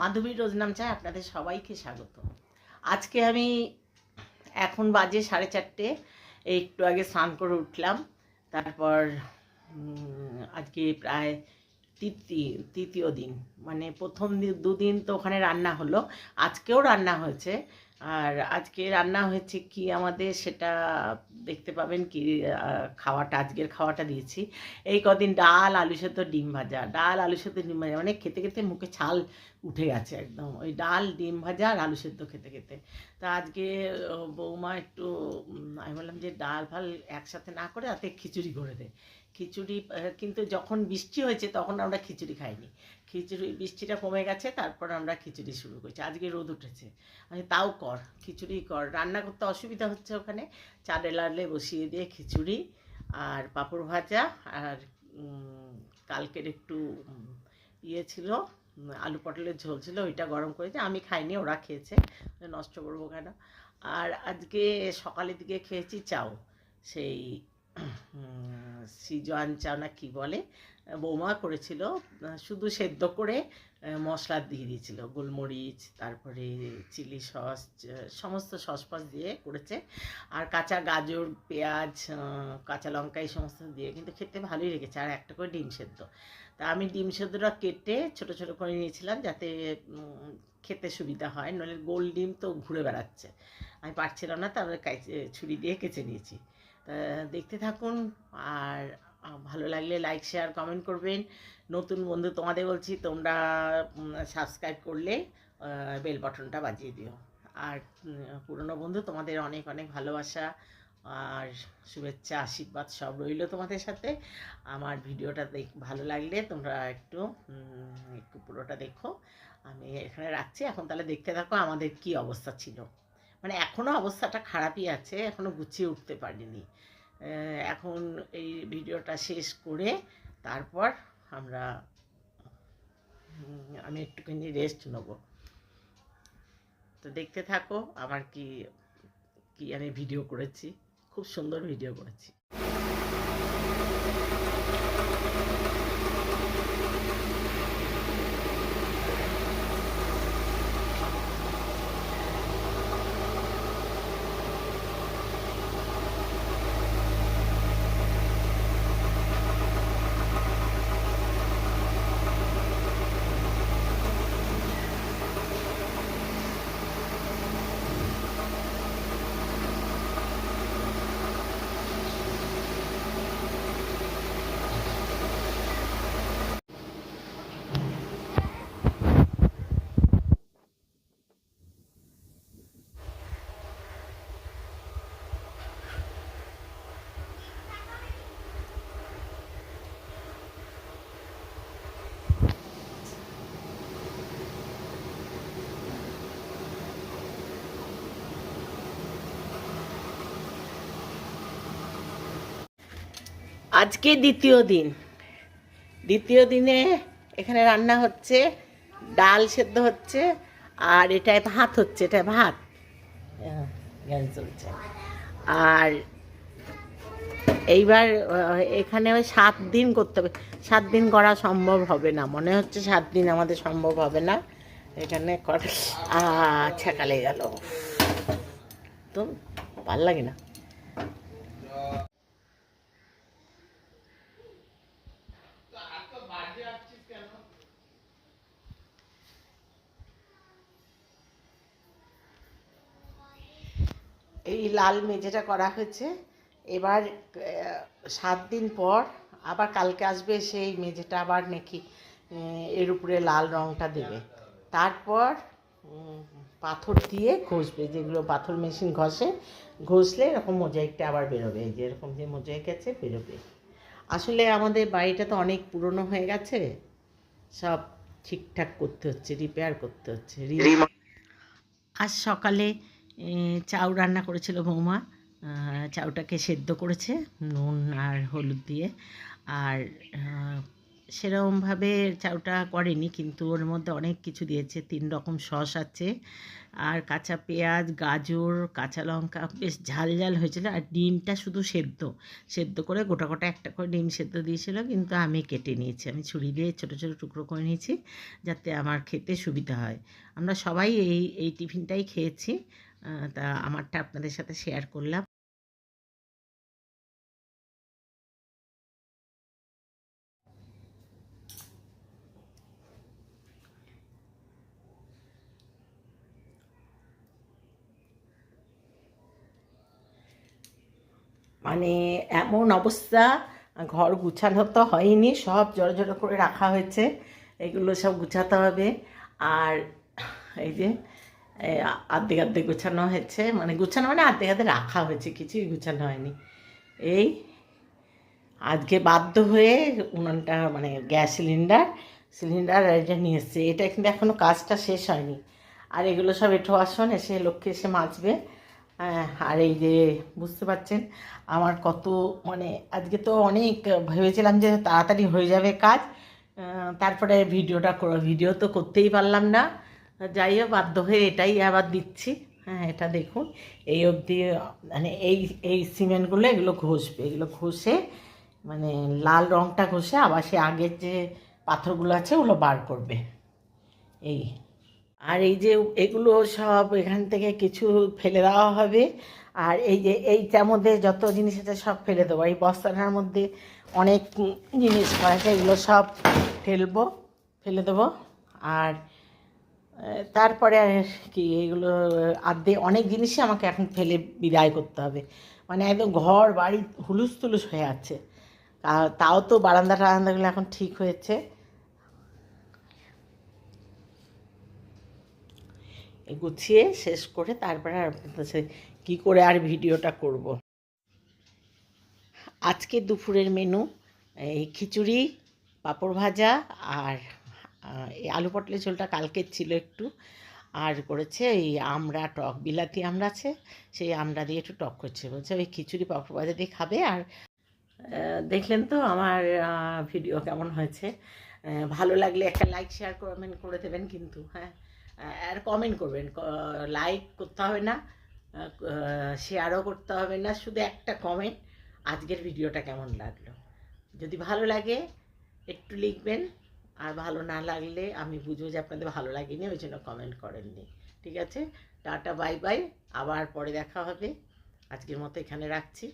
মাধবী রোজনাম চায়, আপনাদের সবাইকে স্বাগত। আজকে আমি এখন বাজে সাড়ে চারটে, একটু আগে স্নান করে উঠলাম, তারপর আজকে প্রায় তৃতীয় তৃতীয় দিন মানে প্রথম দুদিন তো ওখানে রান্না হলো, আজকেও রান্না হয়েছে আর আজকে রান্না হয়েছে কি আমাদের সেটা দেখতে পাবেন কি খাওয়াটা, আজকের খাওয়াটা দিয়েছি। এই কদিন ডাল, আলু সেদ্ধ, ডিম ভাজা। ডাল, আলু সেদ্ধ, ডিম ভাজা মানে খেতে খেতে মুখে ছাল উঠে গেছে একদম। ওই ডাল, ডিম ভাজা আর আলু সেদ্ধ খেতে খেতে। তা আজকে বৌমা একটু আমি বললাম যে ডাল ফাল একসাথে না করে, তাতে খিচুড়ি করে দে। খিচুড়ি কিন্তু যখন বৃষ্টি হয়েছে তখন আমরা খিচুড়ি খাইনি। খিচুড়ি, বৃষ্টিটা কমে গেছে, তারপর আমরা খিচুড়ি শুরু করছি। আজকে রোদ উঠেছে। আমি তাও কর, খিচুড়ি কর। রান্না করতে অসুবিধা হচ্ছে ওখানে। চালে লালে বসিয়ে দিয়ে খিচুড়ি আর পাঁপড় ভাজা আর কালকের একটু ইয়ে ছিল, আলু পটলের ঝোল ছিল, ওইটা গরম করেছে। আমি খাইনি, ওরা খেয়েছে। নষ্ট করব কেন? আর আজকে সকালের দিকে খেয়েছি চাও সেই সিজোয়ান চাও না কি বলে, বৌমা করেছিল, শুধু সেদ্ধ করে মশলা দিয়ে দিয়েছিল। গোলমরিচ, তারপরে চিলি সস, সমস্ত সস ফস দিয়ে করেছে। আর কাঁচা গাজর, পেঁয়াজ কাঁচা লঙ্কা, এই সমস্ত দিয়ে কিন্তু খেতে ভালোই লেগেছে। আর একটা করে ডিম সেদ্ধ। তা আমি ডিম সেদ্ধটা কেটে ছোট ছোট করে নিয়েছিলাম যাতে খেতে সুবিধা হয়। নইলে গোল ডিম তো ঘুরে বেড়াচ্ছে। আমি পারছিলাম না, তারপরে ছুরি দিয়ে কেচে নিয়েছি। দেখতে থাকুন আর ভালো লাগলে লাইক শেয়ার কমেন্ট করবেন। নতুন বন্ধু তোমাদের বলছি, তোমরা সাবস্ক্রাইব করলে বেল বাটনটা বাজিয়ে দিও। আর পুরনো বন্ধু তোমাদের অনেক অনেক ভালোবাসা আর শুভেচ্ছা, আশীর্বাদ সব রইল তোমাদের সাথে। আমার ভিডিওটা দেখ, ভালো লাগলে তোমরা একটু একটু পুরোটা দেখো। আমি এখানে রাখছি। এখন তাহলে দেখতে থাকো আমাদের কি অবস্থা ছিল। মানে এখনও অবস্থাটা খারাপই আছে এখনও গুছিয়ে উঠতে পারিনি। এখন এই ভিডিওটা শেষ করে তারপর আমরা আমি একটুখানি রেস্ট নেব। তো দেখতে থাকো আমার কি কি আমি ভিডিও করেছি। খুব সুন্দর ভিডিও করেছি। আজকে দ্বিতীয় দিন। দ্বিতীয় দিনে এখানে রান্না হচ্ছে, ডাল সেদ্ধ হচ্ছে, আর এটায় ভাত হচ্ছে, এটা ভাত। গ্যাস চলছে। আর এইবার এখানে ওই সাত দিন করতে হবে। সাত দিন করা সম্ভব হবে না। মনে হচ্ছে সাত দিন আমাদের সম্ভব হবে না। এখানে আচ্ছা কালে গেল। তো ভালো লাগে না। এই লাল মেঝেটা করা হয়েছে। এবার সাত দিন পর আবার কালকে আসবে সেই মেঝেটা আবার নাকি এর উপরে লাল রঙটা দেবে। তারপর পাথর দিয়ে ঘষবে যেগুলো পাথর মেশিন ঘষে ঘষলে এরকম মোজাইকটা আবার বেরোবে। এই যে এরকম যে মোজাইক আছে বেরোবে। আসলে আমাদের বাড়িটা তো অনেক পুরনো হয়ে গেছে। সব ঠিকঠাক করতে হচ্ছে রিপেয়ার করতে হচ্ছে। আজ সকালে চাউ রান্না করেছিল বৌমা। চাউটাকে সেদ্ধ করেছে, নুন আর হলুদ দিয়ে। আর সেরকমভাবে চাউটা করেনি, কিন্তু ওর মধ্যে অনেক কিছু দিয়েছে। তিন রকম সস আছে, আর কাঁচা পেঁয়াজ, গাজর, কাঁচা লঙ্কা, বেশ ঝাল ঝাল হয়েছিল। আর ডিমটা শুধু সেদ্ধ। সেদ্ধ করে গোটা গোটা একটা করে ডিম সেদ্ধ দিয়েছিল, কিন্তু আমি কেটে নিয়েছি। আমি ছুরি দিয়ে ছোটো ছোটো টুকরো করে নিয়েছি, যাতে আমার খেতে সুবিধা হয়। আমরা সবাই এই এই টিফিনটাই খেয়েছি। তা আমারটা আপনাদের সাথে শেয়ার করলাম। মানে এমন অবস্থা, ঘর গুছানো তো হয়নি, সব জড়ো জড়ো করে রাখা হয়েছে, এগুলো সব গুছাতে হবে। আর এই যে আর্ধেক আর্ধেক গোছানো হয়েছে। মানে গুছানো মানে আর্ধেক আর্ধেক রাখা হয়েছে কিছুই গুছানো হয়নি। এই আজকে বাধ্য হয়ে উনানটা মানে গ্যাস সিলিন্ডার সিলিন্ডার এটা নিয়ে এসছে। এটা কিন্তু এখনও কাজটা শেষ হয়নি। আর এগুলো সব এঠো আসন এসে লক্ষ্যে এসে হ্যাঁ, আর এই যে বুঝতে পারছেন আমার কত মানে আজকে তো অনেক ভেবেছিলাম যে তাড়াতাড়ি হয়ে যাবে কাজ। তারপরে ভিডিওটা ভিডিও তো করতেই পারলাম না। যাই হোক বাধ্য হয়ে এটাই আবার দিচ্ছি। হ্যাঁ এটা দেখুন, এই অবধি মানে এই এই সিমেন্টগুলো এগুলো ঘষবে। এগুলো ঘষে মানে লাল রঙটা ঘষে আবার সে আগের যে পাথরগুলো আছে, ওগুলো বার করবে। এই। আর এই যে এগুলো সব এখান থেকে কিছু ফেলে দেওয়া হবে। আর এই যে, এইটার মধ্যে যত জিনিস আছে সব ফেলে দেবো। এই বস্তাটার মধ্যে অনেক জিনিস আছে, এগুলো সব ফেলব, ফেলে দেবো। আর তারপরে কি এগুলো আর্ধে অনেক জিনিসই আমাকে এখন ফেলে বিদায় করতে হবে। মানে একদম ঘর, বাড়ি হুলুস তুলুস হয়ে আছে। তাও তো বারান্দা টারান্দাগুলো এখন ঠিক হয়েছে। গুছিয়ে শেষ করে তারপরে আর কী করে আর ভিডিওটা করব। আজকে দুপুরের মেনু, এই খিচুড়ি, পাঁপড় ভাজা আর এই আলু পটলের ঝোলটা কালকের ছিল একটু। আর করেছে এই আমড়া টক, বিলাতি আমড়া আছে, সেই আমড়া দিয়ে একটু টক করছে। বলছে, ওই খিচুড়ি পাঁপড় দিয়ে খাবে আর দেখলেন তো আমার ভিডিও কেমন হয়েছে। ভালো লাগলে একটা লাইক শেয়ার কমেন্ট করে দেবেন কিন্তু হ্যাঁ। আর কমেন্ট করবেন। লাইক করতে হবে না শেয়ারও করতে হবে না, শুধু একটা কমেন্ট আজকের ভিডিওটা কেমন লাগল। যদি ভালো লাগে, একটু লিখবেন। আর ভালো না লাগলে আমি বুঝব যে আপনাদের ভালো লাগেনি, ওই জন্য কমেন্ট করেননি। ঠিক আছে? টাটা বাই বাই আবার পরে দেখা হবে। আজকের মতো এখানে রাখছি।